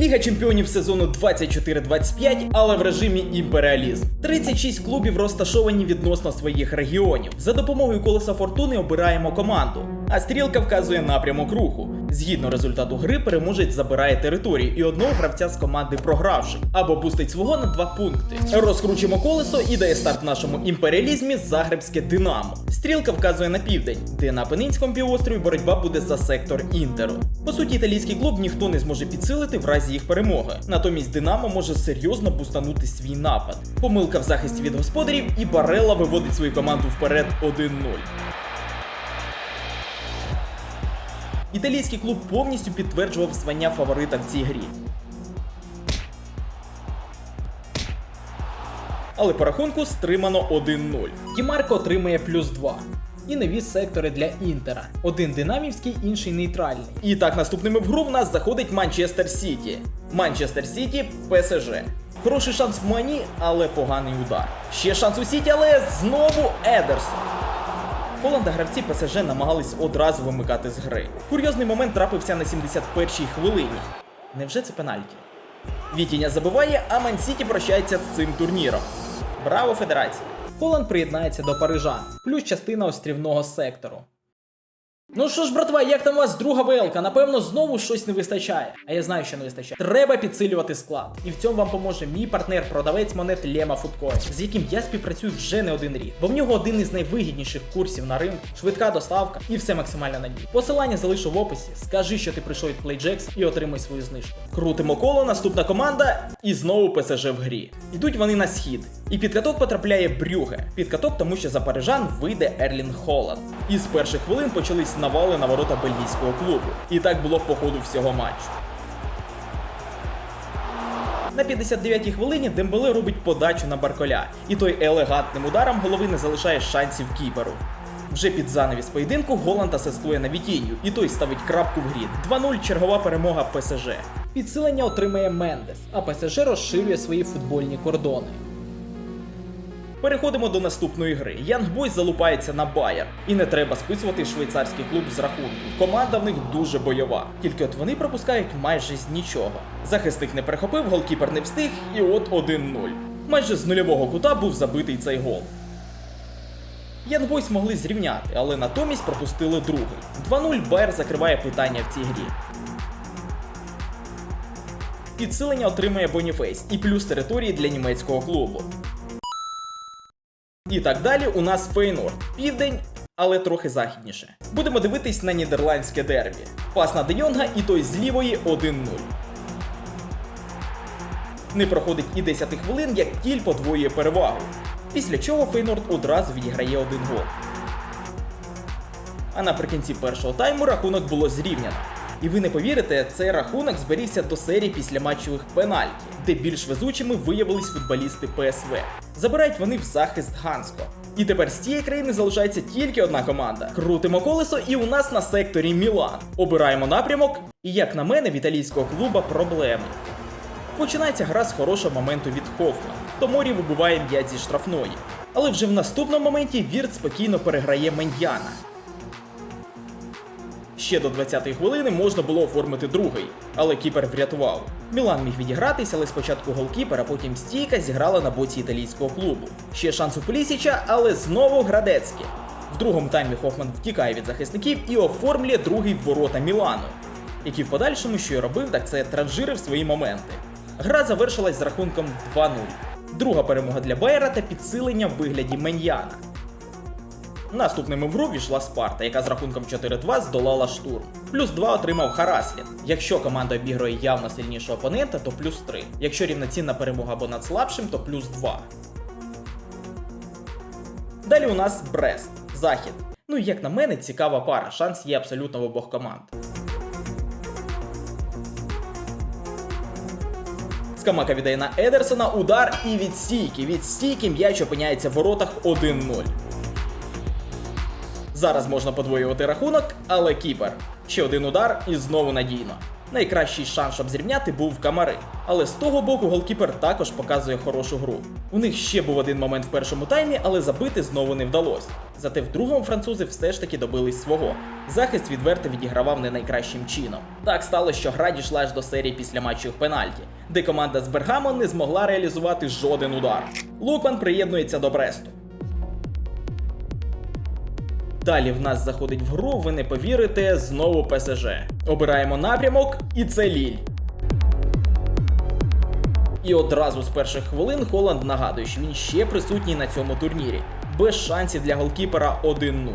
Ліга чемпіонів сезону 24-25, але в режимі імперіалізм. 36 клубів розташовані відносно своїх регіонів. За допомогою колеса фортуни обираємо команду, а стрілка вказує напрямок руху. Згідно результату гри, переможець забирає територію і одного гравця з команди програвши, або пустить свого на два пункти. Розкручуємо колесо і дає старт нашому імперіалізмі Загребське Динамо. Стрілка вказує на південь, де на Пенинському півострові боротьба буде за сектор Інтеру. По суті, італійський клуб ніхто не зможе підсилити в разі їх перемоги. Натомість Динамо може серйозно бустанути свій напад. Помилка в захисті від господарів, і Барелла виводить свою команду вперед 1-0. Італійський клуб повністю підтверджував звання фаворита в цій грі. Але по рахунку стримано 1-0. Дімарко отримує плюс 2. І нові сектори для Інтера. Один динамівський, інший нейтральний. І так, наступними в гру в нас заходить Манчестер Сіті. Манчестер Сіті ПСЖ. Хороший шанс в Мані, але поганий удар. Ще шанс у Сіті, але знову Едерсон. Холланда гравці ПСЖ намагались одразу вимикати з гри. Курйозний момент трапився на 71-й хвилині. Невже це пенальті? Вітіння забиває, а Ман-Сіті прощається з цим турніром. Браво, Федерація! Холанд приєднається до парижан, плюс частина острівного сектору. Ну що ж, братва, як там у вас друга ВЛК? Напевно, знову щось не вистачає. А я знаю, що не вистачає. Треба підсилювати склад. І в цьому вам поможе мій партнер, продавець монет Лема Фудкоін, з яким я співпрацюю вже не один рік. Бо в нього один із найвигідніших курсів на ринку, швидка доставка і все максимально надійно. Посилання залишу в описі. Скажи, що ти прийшов від PlayJax і отримай свою знижку. Крутимо коло, наступна команда, і знову ПСЖ в грі. Ідуть вони на схід. І під каток потрапляє Брюге. Під каток, тому що за парижан вийде Ерлін Холланд. І з перших хвилин почались навали на ворота бельгійського клубу. І так було по ходу всього матчу. На 59-й хвилині Дембеле робить подачу на Барколя, і той елегантним ударом голови не залишає шансів кіперу. Вже під занавіс поєдинку Голланд асистує на Вітінью, і той ставить крапку в грі. 2-0 чергова перемога ПСЖ. Підсилення отримає Мендес, а ПСЖ розширює свої футбольні кордони. Переходимо до наступної гри. Янг Бойс залупається на Байер. І не треба списувати швейцарський клуб з рахунку. Команда в них дуже бойова. Тільки от вони пропускають майже з нічого. Захисник не перехопив, голкіпер не встиг, і от 1-0. Майже з нульового кута був забитий цей гол. Ян Бойс могли зрівняти, але натомість пропустили другий. 2-0 Байер закриває питання в цій грі. Підсилення отримує Боніфейс і плюс території для німецького клубу. І так далі у нас Фейнорд. Південь, але трохи західніше. Будемо дивитись на нідерландське дербі. Пас на Де і той з лівої 1-0. Не проходить і 10 хвилин, як тіль подвоює перевагу. Після чого Фейнорд одразу відіграє один гол. А наприкінці першого тайму рахунок було зрівняно. І ви не повірите, цей рахунок зберігся до серії після матчових пенальті, де більш везучими виявились футболісти ПСВ. Забирають вони в захист Ганско. І тепер з цієї країни залишається тільки одна команда. Крутимо колесо, і у нас на секторі Мілан. Обираємо напрямок, і як на мене, в італійського клуба проблеми. Починається гра з хорошого моменту від Хофма. Томорі вибиває м'яч зі штрафної. Але вже в наступному моменті Вірт спокійно переграє Меньяна. Ще до 20-ї хвилини можна було оформити другий, але кіпер врятував. Мілан міг відігратися, але спочатку голкіпер, а потім стійка зіграла на боці італійського клубу. Ще шанс у Полісіча, але знову Градецьке. В другому таймі Хофман втікає від захисників і оформлює другий ворота Мілану, який в подальшому, що й робив, так це транжирив свої моменти. Гра завершилась з рахунком 2-0. Друга перемога для Байера та підсилення в вигляді Меньяна. Наступними в гру війшла Спарта, яка з рахунком 4-2 здолала штурм. Плюс 2 отримав Хараслін. Якщо команда обігрує явно сильнішого опонента, то плюс 3. Якщо рівноцінна перемога або над слабшим, то плюс 2. Далі у нас Брест, Захід. Ну і як на мене, цікава пара. Шанс є абсолютно в обох команд. Скамака віддає на Едерсона, удар і від стійки. Від стійки м'яч опиняється в воротах 1-0. Зараз можна подвоювати рахунок, але кіпер. Ще один удар і знову надійно. Найкращий шанс, щоб зрівняти, був камари. Але з того боку голкіпер також показує хорошу гру. У них ще був один момент в першому таймі, але забити знову не вдалося. Зате в другому французи все ж таки добились свого. Захист відверто відігравав не найкращим чином. Так сталося, що гра дійшла аж до серії після матчів пенальті, де команда з Бергамо не змогла реалізувати жоден удар. Лукман приєднується до Бресту. Далі в нас заходить в гру, ви не повірите, знову ПСЖ. Обираємо напрямок, і це Ліль. І одразу з перших хвилин Холланд нагадує, що він ще присутній на цьому турнірі. Без шансів для голкіпера 1-0.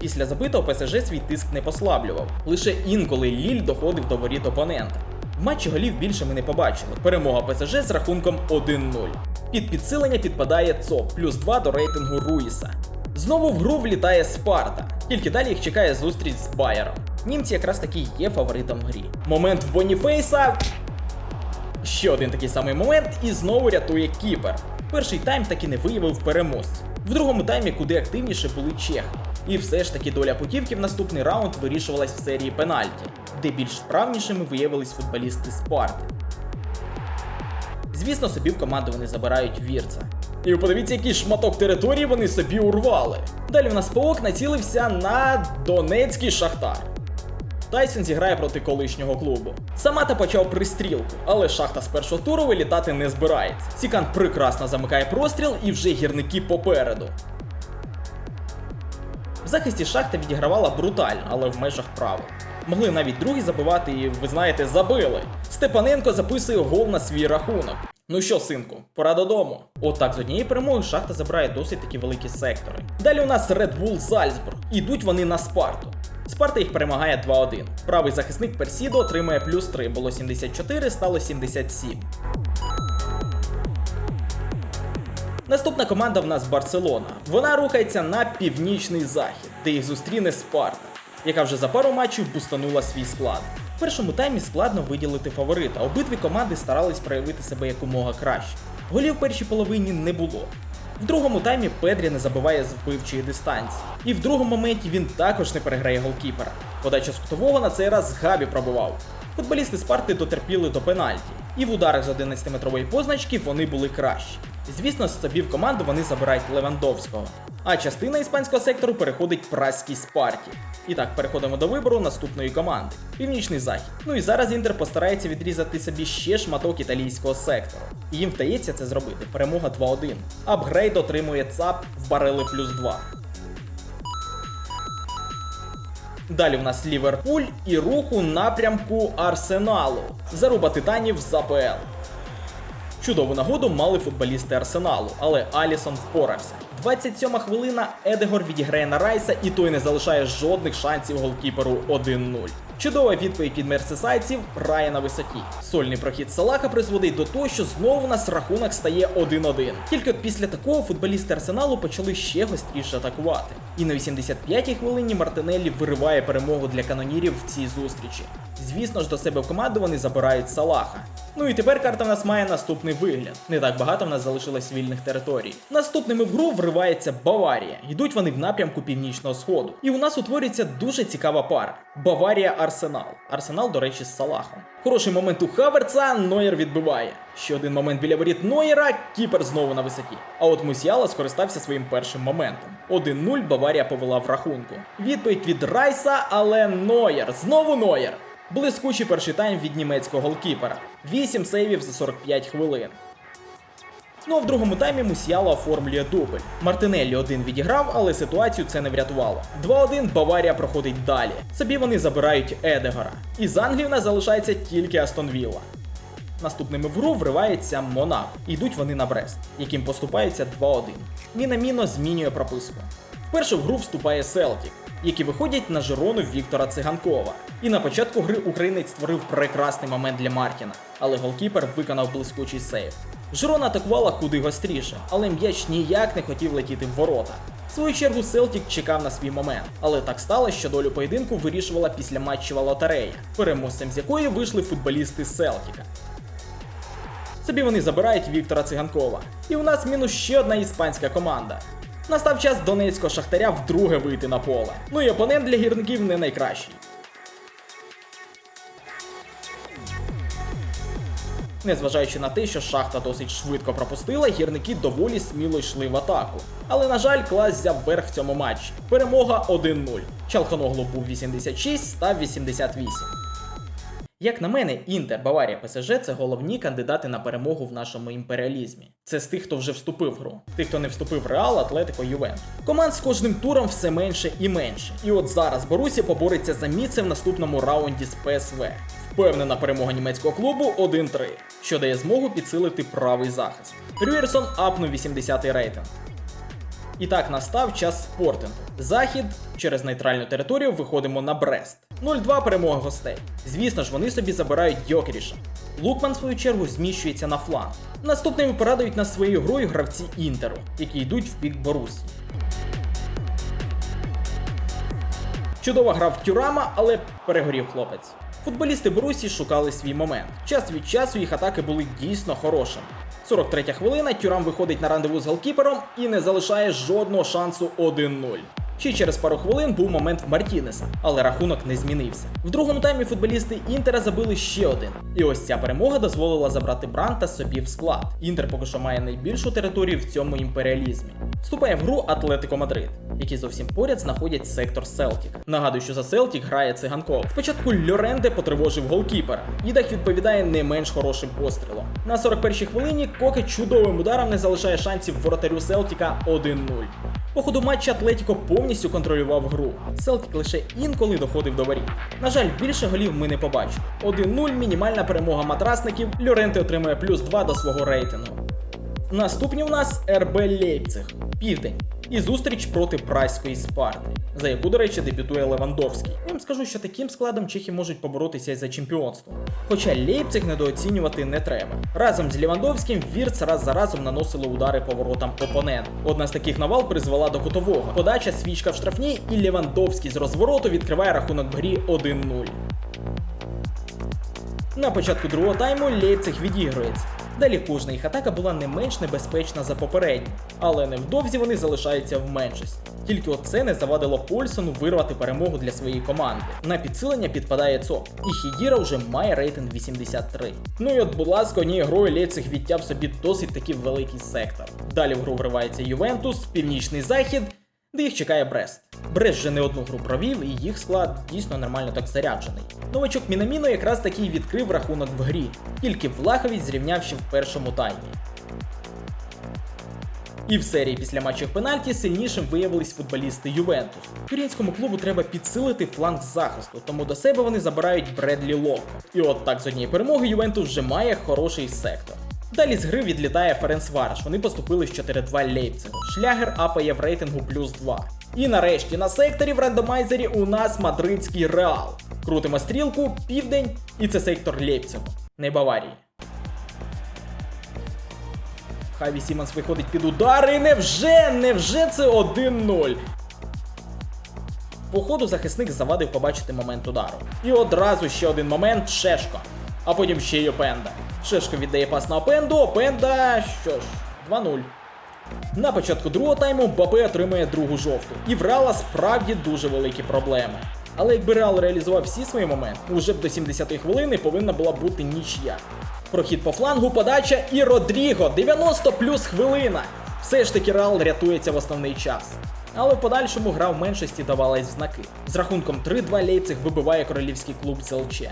Після забитого ПСЖ свій тиск не послаблював. Лише інколи Ліль доходив до воріт опонента. Матчі голів більше ми не побачили. Перемога ПСЖ з рахунком 1-0. Під підсилення підпадає ЦОП, плюс 2 до рейтингу Руїса. Знову в гру влітає Спарта, тільки далі їх чекає зустріч з Байером. Німці якраз таки є фаворитом грі. Момент в Боніфейса. Ще один такий самий момент, і знову рятує Кіпер. Перший тайм таки не виявив переможця. В другому таймі куди активніше були чехи. І все ж таки доля путівки в наступний раунд вирішувалась в серії пенальті, де більш вправнішими виявились футболісти Спарти. Звісно, собі в команду вони забирають вірца. І подивіться, який шматок території вони собі урвали. Далі в нас паук націлився на Донецький Шахтар. Тайсон зіграє проти колишнього клубу. Самата почав пристрілку, але шахта з першого туру вилітати не збирається. Сікан прекрасно замикає простріл і вже гірники попереду. В захисті шахта відігравала брутально, але в межах правил. Могли навіть другий забивати, і ви знаєте, забили. Степаненко записує гол на свій рахунок. Ну що, синку, пора додому. Отак з однієї перемоги шахта забирає досить такі великі сектори. Далі у нас Red Bull Зальцбург. Ідуть вони на Спарту. Спарта їх перемагає 2-1. Правий захисник Персідо отримує плюс 3, було 74, стало 77. Наступна команда в нас Барселона. Вона рухається на північний захід, де їх зустріне Спарта, яка вже за пару матчів бустанула свій склад. Першому таймі складно виділити фаворита. Обидві команди старались проявити себе якомога краще. Голів першій половині не було. В другому таймі Педрі не забиває з вбивчої дистанції. І в другому моменті він також не переграє голкіпера. Подача з кутового на цей раз Габі пробував. Футболісти Спарти дотерпіли до пенальті, і в ударах з 11-метрової позначки вони були кращі. Звісно, з собі в команду вони забирають Левандовського. А частина іспанського сектору переходить праській Спарті. І так, переходимо до вибору наступної команди Північний Захід. Ну і зараз Інтер постарається відрізати собі ще шматок італійського сектору. І їм вдається це зробити. Перемога 2-1. Апгрейд отримує ЦАП в барели плюс 2. Далі в нас Ліверпуль і рух у напрямку Арсеналу. Заруба титанів з АПЛ. Чудову нагоду мали футболісти Арсеналу, але Алісон впорався. 27 хвилина Едегор відіграє на Райса, і той не залишає жодних шансів голкіперу 1-0. Чудова відповідь від мерсисайців грає на висоті. Сольний прохід Салаха призводить до того, що знову у нас рахунок стає 1-1. Тільки от після такого футболісти Арсеналу почали ще гостріше атакувати. І на 85-й хвилині Мартинеллі вириває перемогу для канонірів в цій зустрічі. Звісно ж, до себе в команду вони забирають Салаха. Ну і тепер карта в нас має наступний вигляд. Не так багато в нас залишилось вільних територій. Наступними в гру вривається Баварія. Йдуть вони в напрямку північного сходу. І у нас утворюється дуже цікава пара: Баварія Арсенал. Арсенал, до речі, з Салахом. Хороший момент у Хаверца, Нойер відбиває. Ще один момент біля воріт Нойера, Кіпер знову на висоті. А от Мусіала скористався своїм першим моментом. 1-0 Баварія повела в рахунку. Відповідь від Райса, але Нойер. Знову Нойер. Блискучий перший тайм від німецького голкіпера. 8 сейвів за 45 хвилин. Ну а в другому таймі Мусіало оформлює дубль. Мартинеллі один відіграв, але ситуацію це не врятувало. 2-1 Баварія проходить далі. Собі вони забирають Едегора. І з Англії в нас залишається тільки Астон Вілла. Наступними в гру вривається Монако. Йдуть вони на Брест, яким поступається 2-1. Мінаміно змінює прописку. Вперше в гру вступає Селтік, які виходять на Жирону Віктора Циганкова. І на початку гри українець створив прекрасний момент для Мартіна, але голкіпер виконав блискучий сейв. Жирона атакувала куди гостріше, але м'яч ніяк не хотів летіти в ворота. В свою чергу Селтік чекав на свій момент, але так сталося, що долю поєдинку вирішувала після матчева лотерея, переможцем з якої вийшли футболісти Селтіка. Собі вони забирають Віктора Циганкова. І у нас мінус ще одна іспанська команда. Настав час донецького шахтаря вдруге вийти на поле. Ну і опонент для гірників не найкращий. Незважаючи на те, що шахта досить швидко пропустила, гірники доволі сміло йшли в атаку. Але, на жаль, клас взяв верх в цьому матчі. Перемога 1-0. Чалханоглу був 86 став 88. Як на мене, Інтер, Баварія, ПСЖ це головні кандидати на перемогу в нашому імперіалізмі. Це з тих, хто вже вступив в гру, тих, хто не вступив в Реал, Атлетико, Ювентус. Команд з кожним туром все менше і менше. І от зараз Борусі побореться за місце в наступному раунді з ПСВ. Впевнена перемога німецького клубу 1-3, що дає змогу підсилити правий захист. Рюєрсон апнув 80-й рейтинг. І так настав час спортингу. Захід через нейтральну територію виходимо на Брест. 0-2 перемога гостей. Звісно ж, вони собі забирають Дьокеріша. Лукман, в свою чергу, зміщується на фланг. Наступними порадують нас своєю грою гравці Інтеру, які йдуть в бік Борусі. Чудова гра в Тюрама, але перегорів хлопець. Футболісти Борусі шукали свій момент. Час від часу їх атаки були дійсно хорошими. 43 хвилина, Тюрам виходить на рандеву з голкіпером і не залишає жодного шансу 1-0. Ще через пару хвилин був момент в Мартінеса, але рахунок не змінився. В другому таймі футболісти Інтера забили ще один. І ось ця перемога дозволила забрати Бранта собі в склад. Інтер поки що має найбільшу територію в цьому імперіалізмі. Вступає в гру Атлетико Мадрид, які зовсім поряд знаходять сектор Селтік. Нагадую, що за Селтік грає циганков. Спочатку Льоренде потривожив голкіпера. Ідах відповідає не менш хорошим пострілом. На 41-й хвилині Коке чудовим ударом не залишає шансів воротарю Селтіка 1-0. По ходу матчу Атлетіко повністю контролював гру. Селтік лише інколи доходив до воріт. На жаль, більше голів ми не побачили. 1-0 мінімальна перемога матрасників. Льоренти отримує плюс 2 до свого рейтингу. Наступні у нас РБ Лейпциг, південь. І зустріч проти Праської Спарти, за яку, до речі, дебютує Левандовський. Я їм скажу, що таким складом чехи можуть поборотися і за чемпіонство. Хоча Лейпциг недооцінювати не треба. Разом з Лівандовським Вірц раз за разом наносили удари по воротам опонента. Одна з таких навал призвела до кутового. Подача свічка в штрафній, і Лівандовський з розвороту відкриває рахунок в грі 1-0. На початку другого тайму Лейпциг відігрується. Далі кожна їх атака була не менш небезпечна за попередню, але невдовзі вони залишаються в меншості. Тільки оце не завадило Польсону вирвати перемогу для своєї команди. На підсилення підпадає ЦОП, і Хідіра вже має рейтинг 83. Ну і от, будь ласка, однією грою Лейпциг відтяв собі досить таки великий сектор. Далі в гру вривається Ювентус, Північний Захід, де їх чекає Брест. Брест вже не одну гру провів, і їх склад дійсно нормально так заряджений. Новачок Мінаміно якраз таки відкрив рахунок в грі, тільки Влахович зрівняв ще в першому таймі. І в серії після матчів пенальті сильнішим виявились футболісти Ювентус. Турінському клубу треба підсилити фланг захисту, тому до себе вони забирають Бредлі Локо. І от так з однієї перемоги Ювентус вже має хороший сектор. Далі з гри відлітає Ференц Вараш, вони поступили з 4-2 Лейпцигу. Шлягер апає в рейтингу плюс 2. І нарешті на секторі в рандомайзері у нас мадридський реал. Крутимо стрілку, південь, і це сектор Лейпцигу, не Баварії. Хаві Сімонс виходить під удар і невже, невже це 1-0? Походу захисник завадив побачити момент удару. І одразу ще один момент Шешко. А потім ще й Опенда. Шешко віддає пас на Опенду, Опенда. Що ж, 2-0. На початку другого тайму Бапе отримує другу жовту. І в Реала справді дуже великі проблеми. Але якби Реал реалізував всі свої моменти, уже б до 70-ї хвилини повинна була бути нічия. Прохід по флангу, подача і Родріго. 90 плюс хвилина. Все ж таки Реал рятується в основний час. Але в подальшому гра в меншості давалась в знаки. З рахунком 3-2 Лейпциг вибиває королівський клуб ЦЛЧ.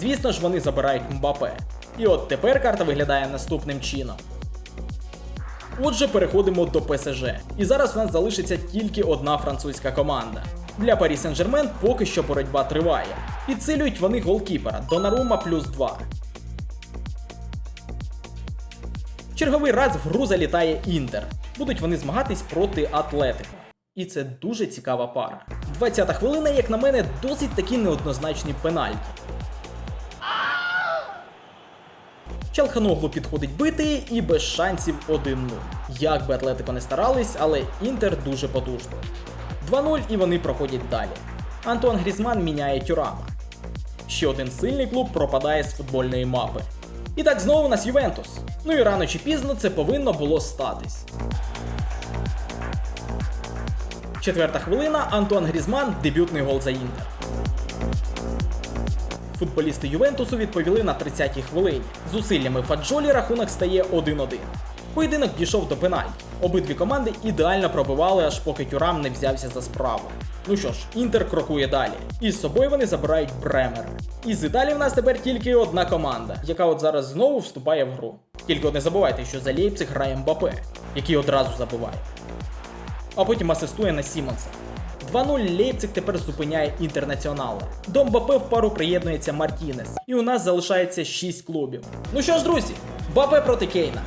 Звісно ж, вони забирають Мбапе. І от тепер карта виглядає наступним чином. Отже, переходимо до ПСЖ. І зараз у нас залишиться тільки одна французька команда. Для Парі Сен-Жермен поки що боротьба триває. Підсилюють вони голкіпера Донарума плюс 2. Черговий раз в гру залітає Інтер. Будуть вони змагатись проти Атлетико. І це дуже цікава пара. 20-та хвилина, як на мене, досить такі неоднозначні пенальті. Чалханоглу підходить бити і без шансів 1-0. Як би Атлетико не старались, але Інтер дуже потужно. 2-0 і вони проходять далі. Антуан Грізман міняє Тюрама. Ще один сильний клуб пропадає з футбольної мапи. І так знову у нас Ювентус. Ну і рано чи пізно це повинно було статись. Четверта хвилина Антуан Грізман дебютний гол за Інтер. Футболісти Ювентусу відповіли на 30-й хвилині. Зусиллями Фаджолі рахунок стає 1-1. Поєдинок дійшов до пенальті. Обидві команди ідеально пробивали, аж поки Тюрам не взявся за справу. Ну що ж, Інтер крокує далі. І з собою вони забирають Бремер. І з Італії в нас тепер тільки одна команда, яка от зараз знову вступає в гру. Тільки не забувайте, що за Лейпциг грає Мбапе, який одразу забиває. А потім асистує на Сімонса. 2-0 Лейпциг тепер зупиняє інтернаціонали. До Мбапе в пару приєднується Мартінес. І у нас залишається 6 клубів. Ну що ж, друзі, Мбапе проти Кейна.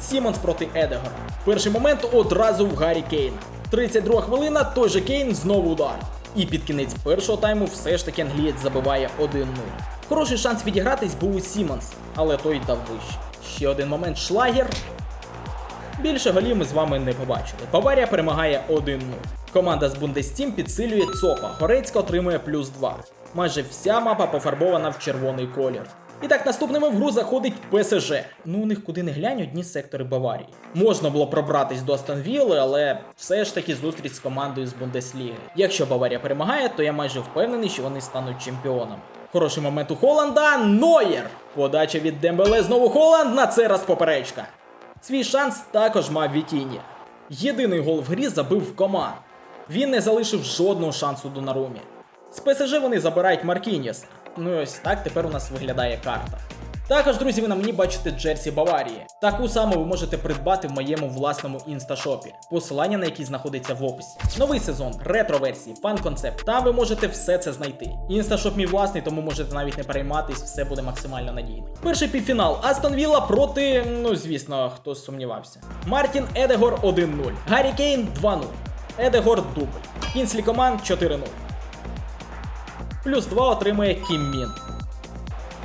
Сімонс проти Едегора. Перший момент одразу в Гаррі Кейна. 32 хвилина, той же Кейн знову удар. І під кінець першого тайму все ж таки англієць забиває 1-0. Хороший шанс відігратись був у Сімонс, але той дав вище. Ще один момент шлагер. Більше голів ми з вами не побачили. Баварія перемагає 1-0. Команда з Бундестім підсилює ЦОПа. Горецька отримує плюс 2. Майже вся мапа пофарбована в червоний колір. І так, наступними в гру заходить ПСЖ. Ну, у них куди не глянь одні сектори Баварії. Можна було пробратись до Астонвілли, але все ж таки зустріч з командою з Бундесліги. Якщо Баварія перемагає, то я майже впевнений, що вони стануть чемпіонами. Хороший момент у Холланда. Нойер! Подача від Дембеле знову Холланд, на цей раз поперечка. Свій шанс також мав Вітіння. Єдиний гол в грі забив команд. Він не залишив жодного шансу Донарумі. З ПСЖ вони забирають Маркіньєса. Ну і ось так тепер у нас виглядає карта. Також, друзі, ви на мені бачите Джерсі Баварії. Таку саму ви можете придбати в моєму власному інсташопі, посилання на який знаходиться в описі. Новий сезон, ретро-версії, фан-концепт. Там ви можете все це знайти. Інсташоп мій власний, тому можете навіть не перейматись, все буде максимально надійно. Перший півфінал Астон Вілла проти, ну звісно, хто сумнівався. Мартін Едегор 1-0. Гаррі Кейн 2-0. Едегор дубль. Кінслі команд 4-0. Плюс 2 отримує Кім Мін.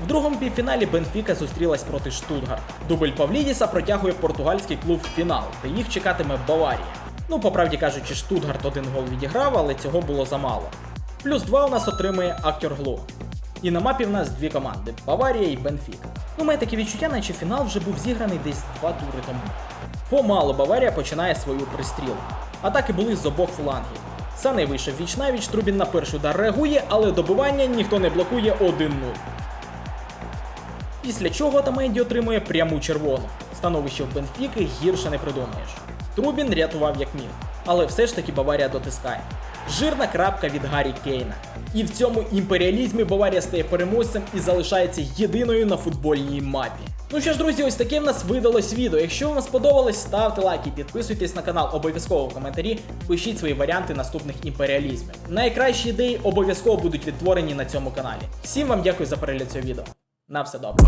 В другому півфіналі Бенфіка зустрілась проти Штутгарта. Дубль Павлідіса протягує португальський клуб в фінал, де їх чекатиме Баварія. Ну, по правді кажучи, Штутгарт один гол відіграв, але цього було замало. Плюс 2 у нас отримує Актер Гло. І на мапі в нас дві команди Баварія і Бенфіка. Ну, має таке відчуття, наче фінал вже був зіграний десь два тури тому. Помалу Баварія починає свою пристрілку. Атаки були з обох флангів. Сане вийшов віч навіч, Трубін на перший удар реагує, але добивання ніхто не блокує 1-0. Після чого Тамеді отримує пряму червону. Становище в Бенфіки гірше не придумаєш. Трубін рятував як міг, але все ж таки Баварія дотискає. Жирна крапка від Гаррі Кейна. І в цьому імперіалізмі Баварія стає переможцем і залишається єдиною на футбольній мапі. Ну що ж, друзі, ось таке в нас видалось відео. Якщо вам сподобалось, ставте лайки, підписуйтесь на канал, обов'язково в коментарі, пишіть свої варіанти наступних імперіалізмів. Найкращі ідеї обов'язково будуть відтворені на цьому каналі. Всім вам дякую за перегляд цього відео. На все добре.